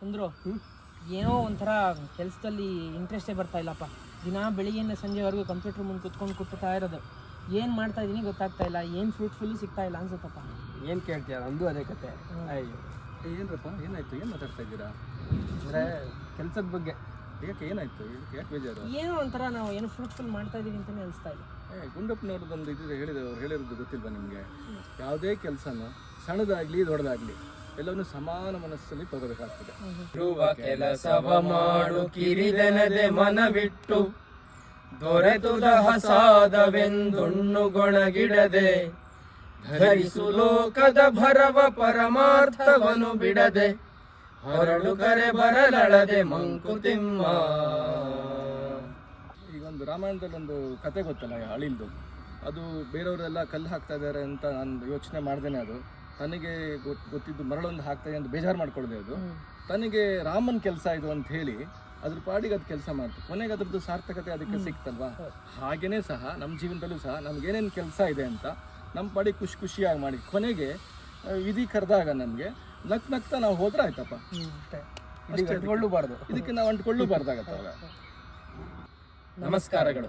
ಚಂದ್ರು ಏನೋ ಒಂಥರ ಕೆಲಸದಲ್ಲಿ ಇಂಟ್ರೆಸ್ಟೇ ಬರ್ತಾ ಇಲ್ಲಪ್ಪ. ದಿನ ಬೆಳಿಗ್ಗೆಯಿಂದ ಸಂಜೆವರೆಗೂ ಕಂಪ್ಯೂಟರ್ ಮುಂದೆ ಕುತ್ಕೊಂಡು ಕುಟ್ತಾ ಇರೋದು. ಏನು ಮಾಡ್ತಾ ಇದ್ದೀನಿ ಗೊತ್ತಾಗ್ತಾ ಇಲ್ಲ ಏನು ಫ್ರೂಟ್ಫುಲ್ಲು ಸಿಗ್ತಾ ಇಲ್ಲ ಅನ್ಸುತ್ತಪ್ಪ. ಏನು ಕೇಳ್ತೀಯ? ನಂದು ಅದೇ ಕತೆ. ಅಯ್ಯೋ. ಏನ್ರಪ್ಪ? ಏನಾಯ್ತು? ಏನು ಮಾತಾಡ್ತಾ ಇದ್ದೀರಾ? ಅಂದರೆ ಕೆಲಸದ ಬಗ್ಗೆ. ಯಾಕೆ ಏನಾಯ್ತು? ಇದಕ್ಕೆ ಯಾಕೆ ಬೇಜಾರು? ಏನೋ ಒಂಥರ ನಾವು ಏನು ಫ್ರೂಟ್ಫುಲ್ ಮಾಡ್ತಾ ಇದ್ದೀವಿ ಅಂತಲೇ ಅನಿಸ್ತಾ ಇಲ್ಲ ಏ ಗುಂಡಪ್ಪನವ್ರದ್ದೊಂದು ಇದು ಹೇಳಿದವ್ರು ಹೇಳಿರೋದು ಗೊತ್ತಿಲ್ವಾ ನಿಮಗೆ? ಯಾವುದೇ ಕೆಲಸನೂ ಸಣ್ಣದಾಗ್ಲಿ ದೊಡ್ಡದಾಗ್ಲಿ. ಎಲ್ಲವನ್ನು ಸಮಾನ ಮನಸ್ಸಲ್ಲಿ ತಗೋಬೇಕಾಗ್ತದೆ. ಇರುವ ಕೆಲಸವ ಮಾಡು ಕಿರಿದೆನದೆ ಮನವಿಟ್ಟು. ದೊರೆತುದ ಹಸಾದವೆಂದುಣ್ಣುಗೊಣಗಿಡದೆ ಧರಿಸು ಲೋಕದ ಭರವ ಪರಮಾರ್ಥವನು ಬಿಡದೆ. ಹೊರಳು ಕರೆ ಬರಲಳದೆ ಮಂಕುತಿಮ್ಮ ಈಗ ಒಂದು ರಾಮಾಯಣದಲ್ಲಿ ಒಂದು ಕತೆ ಗೊತ್ತಲ್ಲ ಅಳಿಲ್ದು ಅದು ಬೇರೆಯವರೆಲ್ಲ ಕಲ್ಲು ಹಾಕ್ತಾ ಇದ್ದಾರೆ ಅಂತ ನಾನು ಯೋಚನೆ ಮಾಡ್ದೇನೆ ಅದು. ತನಗೆ ಗೊತ್ ಗೊತ್ತಿದ್ದು ಮರಳೊಂದು ಹಾಕ್ತಾ ಅಂತ ಬೇಜಾರು ಮಾಡ್ಕೊಳ್ಳದೆ ಅದು. ತನಗೆ ರಾಮನ್ ಕೆಲಸ ಇದು ಅಂತ ಹೇಳಿ ಅದ್ರ ಪಾಡಿಗೆ ಅದು ಕೆಲಸ ಮಾಡ್ತು. ಕೊನೆಗೆ ಅದ್ರದ್ದು ಸಾರ್ಥಕತೆ ಅದಕ್ಕೆ ಸಿಕ್ತಲ್ವಾ? ಹಾಗೇನೆ ಸಹ ನಮ್ಮ ಜೀವನದಲ್ಲೂ ಸಹ ನಮ್ಗೇನೇನು ಕೆಲಸ ಇದೆ ಅಂತ ನಮ್ಮ ಪಾಡಿಗೆ ಖುಷಿ ಖುಷಿಯಾಗಿ ಮಾಡಿ ಕೊನೆಗೆ ವಿಧಿ ಕರೆದಾಗ ನಮಗೆ ನಕ್ ನಗ್ತಾ ನಾವು ಹೋದ್ರೆ ಆಯ್ತಪ್ಪ. ಅಷ್ಟೇ. ಇದಕ್ಕೆ ನಾವು ಅಂಟ್ಕೊಳ್ಳಬಾರ್ದಾಗತ್ತವಾಗ ನಮಸ್ಕಾರಗಳು.